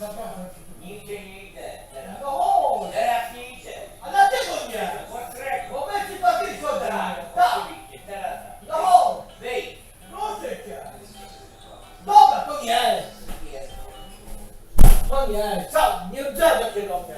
Zapraszam. Nigdzie nie idę. Teraz, No chodź. teraz nie idę. A dlaczego nie? Potrek. Bo my ci papierko Tak. Tak. oczywiście, teraz. No chodź. Wyjdź. Proszę cię. Dobra, to nie. Jest. To nie. Sam, nie odzewaj się do mnie.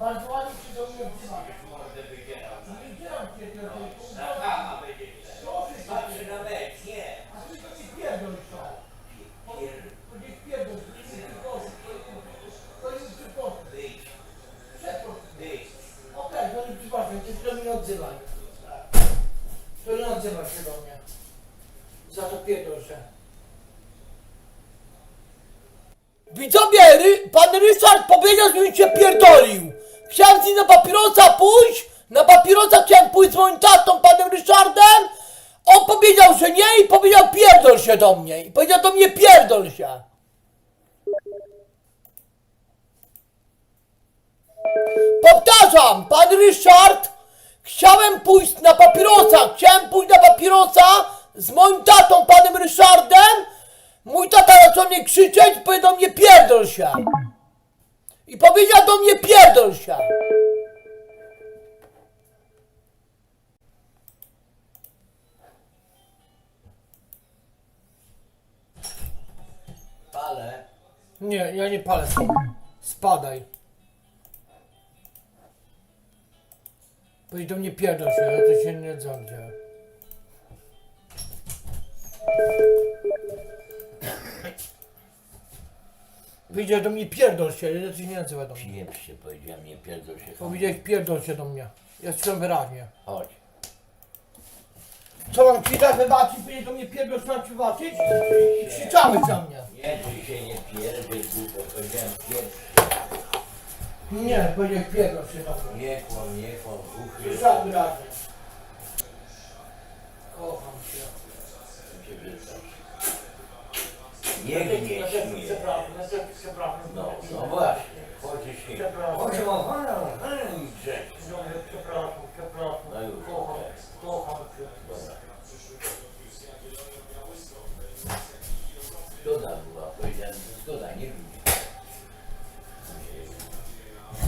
Bardzo ładnie się do mnie wzywa. Mordę wydzierał. Nie dzieram cię tylko. Na kama będzie widać. Proszę cię. Patrzy na mecz. Nie. A ty to nie pierdol się. Pier- To nie pierdol. To nie pierdol. To jest przypadek. Wyjdź. Przepraszam. Wyjdź. Okej, to nie przepraszam, ty się do mnie nie odzywaj. Odzywaj się do mnie. Za to pierdol się. Widzowie, ry, pan Ryszard powiedział, żebym się pierdolił. Chciałem z nim na papierosa pójść, na papierosa chciałem pójść z moim tatą, panem Ryszardem. On powiedział, że nie i powiedział pierdol się do mnie. I powiedział do mnie pierdol się. Powtarzam, pan Ryszard, chciałem pójść na papierosa, chciałem pójść na papierosa z moim tatą, panem Ryszardem. Mój tata zaczął mnie krzyczeć powiedział do mnie pierdol się. I powiedział do mnie pierdol się. Ale. Nie, ja nie palę sobie. Spadaj. Powiedz do mnie pierdol się, ja to się nie dzwonię. Powiedział do mnie pierdol się, ja to się nie nazywa do mnie. Pieprz się, powiedziałem, nie pierdol się. Powiedziałeś pierdol się do mnie. Ja słyszałem wyraźnie. Chodź. Co mam ci dać wybaczyć? Powiedział do mnie pierdol się mam ci wybaczyć? Krzyczałeś na mnie. Nie, ty się nie pierdol, głupio. Powiedziałem pierdol. Nie, powiedziałeś pierdol się do mnie. Nie kłam, nie kłam. Głuchy. Wyraźnie. Kocham cię. Nie gnieś mnie. Przepraszam, przepraszam. No, no właśnie. Chodzisz się. Przepraszam. Chodź, mam pana. grzech. Przepraszam, przepraszam. No już, Kocham, kocham cię. Dobra. Zgoda była, powiedziałem, zgoda, nie wiem.